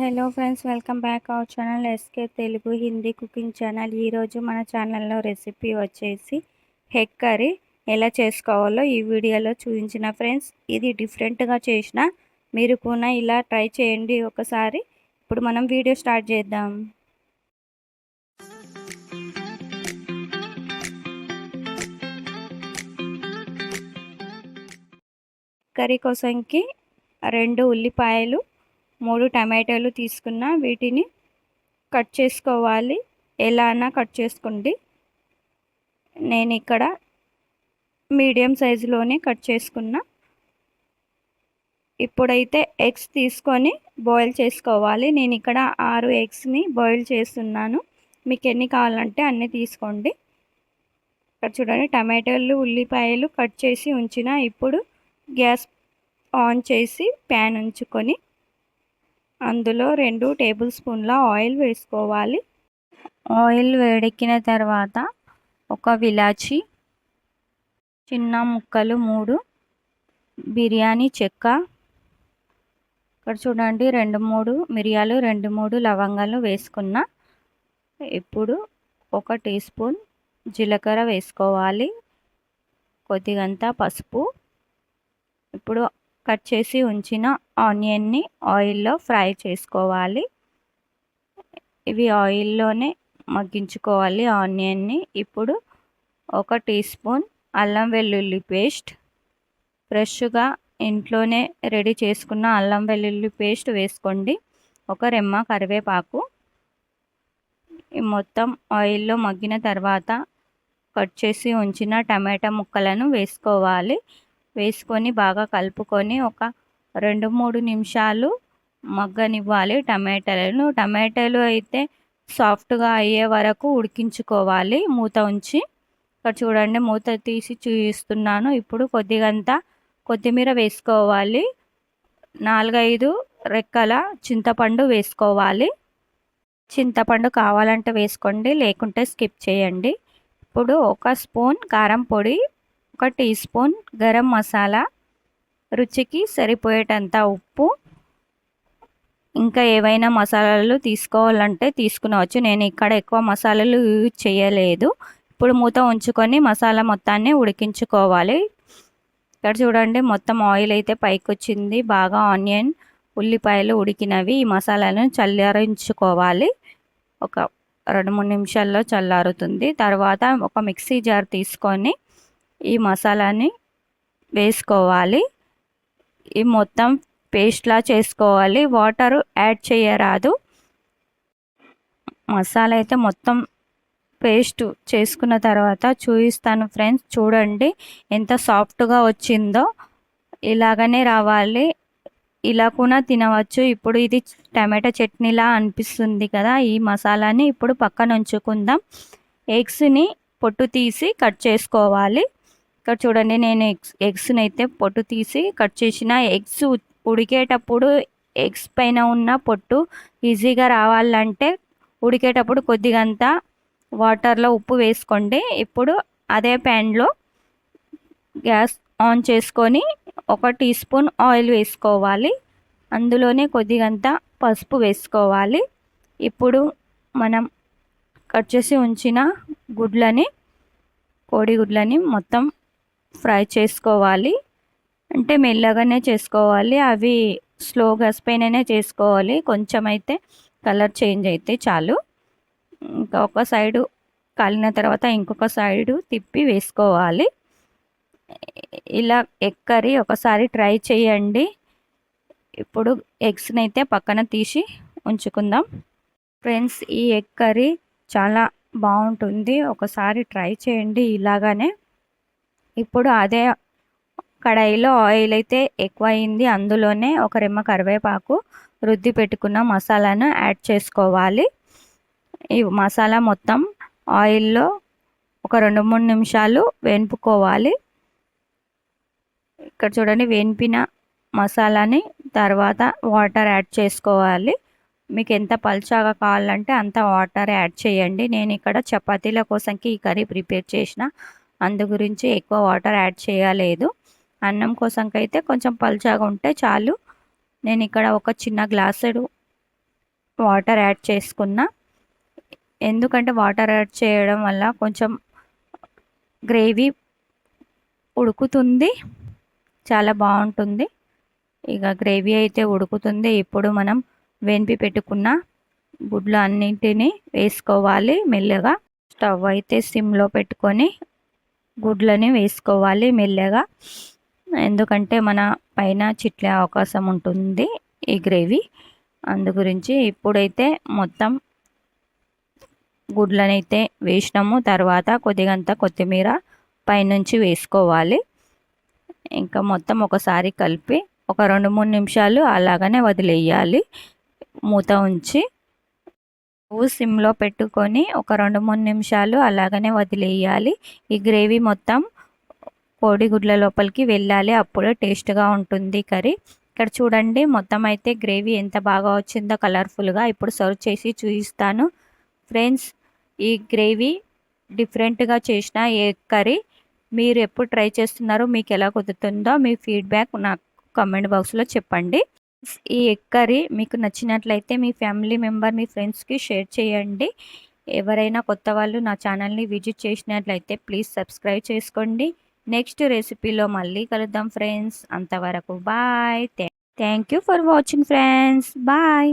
Hello friends welcome back our channel SK Telugu Hindi cooking channel. ఈరోజు మన ఛానల్లో recipe వచ్చేసి హెగ్ కర్రీ. ఎలా చేసుకోవాలో ఈ వీడియోలో చూపించిన ఫ్రెండ్స్. ఇది డిఫరెంట్గా చేసిన మీరు కూడా ఇలా ట్రై చేయండి ఒకసారి. ఇప్పుడు మనం వీడియో స్టార్ట్ చేద్దాం. కర్రీ కోసంకి రెండు ఉల్లిపాయలు మూడు టమాటాలు తీసుకున్న వీటిని కట్ చేసుకోవాలి. ఎలా అన్నా కట్ చేసుకోండి. నేను ఇక్కడ మీడియం సైజులోనే కట్ చేసుకున్నా. ఇప్పుడైతే ఎగ్స్ తీసుకొని బాయిల్ చేసుకోవాలి. నేను ఇక్కడ ఆరు ఎగ్స్ని బాయిల్ చేస్తున్నాను. మీకు ఎన్ని కావాలంటే అన్నీ తీసుకోండి. ఇక్కడ చూడండి టమాటాలు ఉల్లిపాయలు కట్ చేసి ఉంచిన. ఇప్పుడు గ్యాస్ ఆన్ చేసి ప్యాన్ ఉంచుకొని అందులో రెండు టేబుల్ స్పూన్ల ఆయిల్ వేసుకోవాలి. ఆయిల్ వేడెక్కిన తర్వాత ఒక విలాచి చిన్న ముక్కలు మూడు బిర్యానీ చెక్క ఇక్కడ చూడండి రెండు మూడు మిరియాలు రెండు మూడు లవంగాలు వేసుకున్న ఇప్పుడు ఒక టీ స్పూన్ జీలకర్ర వేసుకోవాలి. కొద్దిగంత పసుపు ఇప్పుడు కట్ చేసి ఉంచిన ఆనియన్ని ఆయిల్లో ఫ్రై చేసుకోవాలి. ఇవి ఆయిల్లోనే మగ్గించుకోవాలి ఆనియన్ని. ఇప్పుడు ఒక టీ స్పూన్ అల్లం వెల్లుల్లి పేస్ట్. ఫ్రెష్గా ఇంట్లోనే రెడీ చేసుకున్న అల్లం వెల్లుల్లి పేస్ట్ వేసుకోండి. ఒక రెమ్మ కరివేపాకు. మొత్తం ఆయిల్లో మగ్గిన తర్వాత కట్ చేసి ఉంచిన టమాటా ముక్కలను వేసుకోవాలి. వేసుకొని బాగా కలుపుకొని ఒక రెండు మూడు నిమిషాలు మగ్గనివ్వాలి టమాటాలను. టమాటాలు అయితే సాఫ్ట్గా అయ్యే వరకు ఉడికించుకోవాలి. మూత ఉంచి ఇక్కడ చూడండి మూత తీసి చూపిస్తున్నాను. ఇప్పుడు కొద్దిగంతా కొత్తిమీర వేసుకోవాలి. నాలుగైదు రెక్కల చింతపండు వేసుకోవాలి. చింతపండు కావాలంటే వేసుకోండి లేకుంటే స్కిప్ చేయండి. ఇప్పుడు ఒక స్పూన్ కారం పొడి ఒక టీ స్పూన్ గరం మసాలా రుచికి సరిపోయేటంత ఉప్పు. ఇంకా ఏవైనా మసాలాలు తీసుకోవాలంటే తీసుకునవచ్చు. నేను ఇక్కడ ఎక్కువ మసాలాలు యూజ్ చేయలేదు. ఇప్పుడు మూత ఉంచుకొని మసాలా మొత్తాన్ని ఉడికించుకోవాలి. ఇక్కడ చూడండి మొత్తం ఆయిల్ అయితే పైకి వచ్చింది బాగా ఆనియన్ ఉల్లిపాయలు ఉడికినవి. ఈ మసాలాను చల్లారించుకోవాలి. ఒక రెండు మూడు నిమిషాల్లో చల్లారుతుంది. తర్వాత ఒక మిక్సీ జార్ తీసుకొని ఈ మసాలాని వేసుకోవాలి. ఈ మొత్తం పేస్ట్లా చేసుకోవాలి. వాటర్ యాడ్ చేయరాదు. మసాలా అయితే మొత్తం పేస్ట్ చేసుకున్న తర్వాత చూపిస్తాను ఫ్రెండ్స్. చూడండి ఎంత సాఫ్ట్గా వచ్చిందో. ఇలాగనే రావాలి. ఇలా కూడా తినవచ్చు. ఇప్పుడు ఇది టమాటా చట్నీలా అనిపిస్తుంది కదా ఈ మసాలాని. ఇప్పుడు పక్కన ఉంచుకుందాం. ఎగ్స్ని పొట్టు తీసి కట్ చేసుకోవాలి. ఇక్కడ చూడండి నేను ఎగ్స్ ఎగ్స్ని అయితే పొట్టు తీసి కట్ చేసిన. ఎగ్స్ ఉడికేటప్పుడు ఎగ్స్ పైన ఉన్న పొట్టు ఈజీగా రావాలంటే ఉడికేటప్పుడు కొద్దిగంత వాటర్లో ఉప్పు వేసుకోండి. ఇప్పుడు అదే ప్యాన్లో గ్యాస్ ఆన్ చేసుకొని ఒక టీ స్పూన్ ఆయిల్ వేసుకోవాలి. అందులోనే కొద్దిగంత పసుపు వేసుకోవాలి. ఇప్పుడు మనం కట్ చేసి ఉంచిన గుడ్లని కోడిగుడ్లని మొత్తం ఫ్రై చేసుకోవాలి. అంటే మెల్లగానే చేసుకోవాలి. అవి స్లో గ్యాస్ పైననే చేసుకోవాలి. కొంచెం అయితే కలర్ చేంజ్ అయితే చాలు. ఇంకా ఒక సైడు కాలిన తర్వాత ఇంకొక సైడు తిప్పి వేసుకోవాలి. ఇలా ఎగ్ కర్రీ ఒకసారి ట్రై చేయండి. ఇప్పుడు ఎగ్స్ని అయితే పక్కన తీసి ఉంచుకుందాం. ఫ్రెండ్స్ ఈ ఎగ్ కర్రీ చాలా బాగుంటుంది. ఒకసారి ట్రై చేయండి ఇలాగానే. ఇప్పుడు అదే కడాయిలో ఆయిల్ అయితే ఎక్కువ అయింది అందులోనే ఒక రెమ్మ కరివేపాకు రుద్ది పెట్టుకున్న మసాలాను యాడ్ చేసుకోవాలి. ఈ మసాలా మొత్తం ఆయిల్లో ఒక రెండు మూడు నిమిషాలు వేపుకోవాలి. ఇక్కడ చూడండి వేనిపిన మసాలాని తర్వాత వాటర్ యాడ్ చేసుకోవాలి. మీకు ఎంత పల్చాగా కావాలంటే అంత వాటర్ యాడ్ చేయండి. నేను ఇక్కడ చపాతీల కోసంకి ఈ కర్రీ ప్రిపేర్ చేసిన అందు గురించి ఎక్కువ వాటర్ యాడ్ చేయలేదు. అన్నం కోసంకైతే కొంచెం పల్చాగా ఉంటే చాలు. నేను ఇక్కడ ఒక చిన్న గ్లాసుడు వాటర్ యాడ్ చేసుకున్నా. ఎందుకంటే వాటర్ యాడ్ చేయడం వల్ల కొంచెం గ్రేవీ ఉడుకుతుంది. చాలా బాగుంటుంది. ఇక గ్రేవీ అయితే ఉడుకుతుంది. ఇప్పుడు మనం వెనిపి పెట్టుకున్న గుడ్లు అన్నింటినీ వేసుకోవాలి మెల్లగా. స్టవ్ అయితే సిమ్లో పెట్టుకొని గుడ్లని వేసుకోవాలి మెల్లగా. ఎందుకంటే మన పైన చిట్లే అవకాశం ఉంటుంది ఈ గ్రేవీ. అందు గురించి ఇప్పుడైతే మొత్తం గుడ్లనైతే వేసినాము. తర్వాత కొద్దిగంత కొత్తిమీర పైనుంచి వేసుకోవాలి. ఇంకా మొత్తం ఒకసారి కలిపి ఒక రెండు మూడు నిమిషాలు అలాగనే వదిలేయాలి. మూత ఉంచి స్టవ్ సిమ్లో పెట్టుకొని ఒక రెండు మూడు నిమిషాలు అలాగనే వదిలేయాలి. ఈ గ్రేవీ మొత్తం కోడిగుడ్ల లోపలికి వెళ్ళాలి. అప్పుడే టేస్ట్గా ఉంటుంది కర్రీ. ఇక్కడ చూడండి మొత్తం అయితే గ్రేవీ ఎంత బాగా వచ్చిందో కలర్ఫుల్గా ఇప్పుడు సర్వ్ చేసి చూపిస్తాను. ఫ్రెండ్స్ ఈ గ్రేవీ డిఫరెంట్గా చేసిన ఏ కర్రీ మీరు ఎప్పుడు ట్రై చేస్తున్నారో మీకు ఎలా కుదురుతుందో మీ ఫీడ్బ్యాక్ నాకు కమెంట్ బాక్స్లో చెప్పండి. ఈ ఎగ్ కర్రీ మీకు నచ్చినట్లయితే మీ ఫ్యామిలీ మెంబర్ మీ ఫ్రెండ్స్కి షేర్ చేయండి. ఎవరైనా కొత్త వాళ్ళు నా ఛానల్ని విజిట్ చేసినట్లయితే ప్లీజ్ సబ్స్క్రైబ్ చేసుకోండి. నెక్స్ట్ రెసిపీలో మళ్ళీ కలుద్దాం ఫ్రెండ్స్. అంతవరకు bye. Thank you for watching friends. Bye.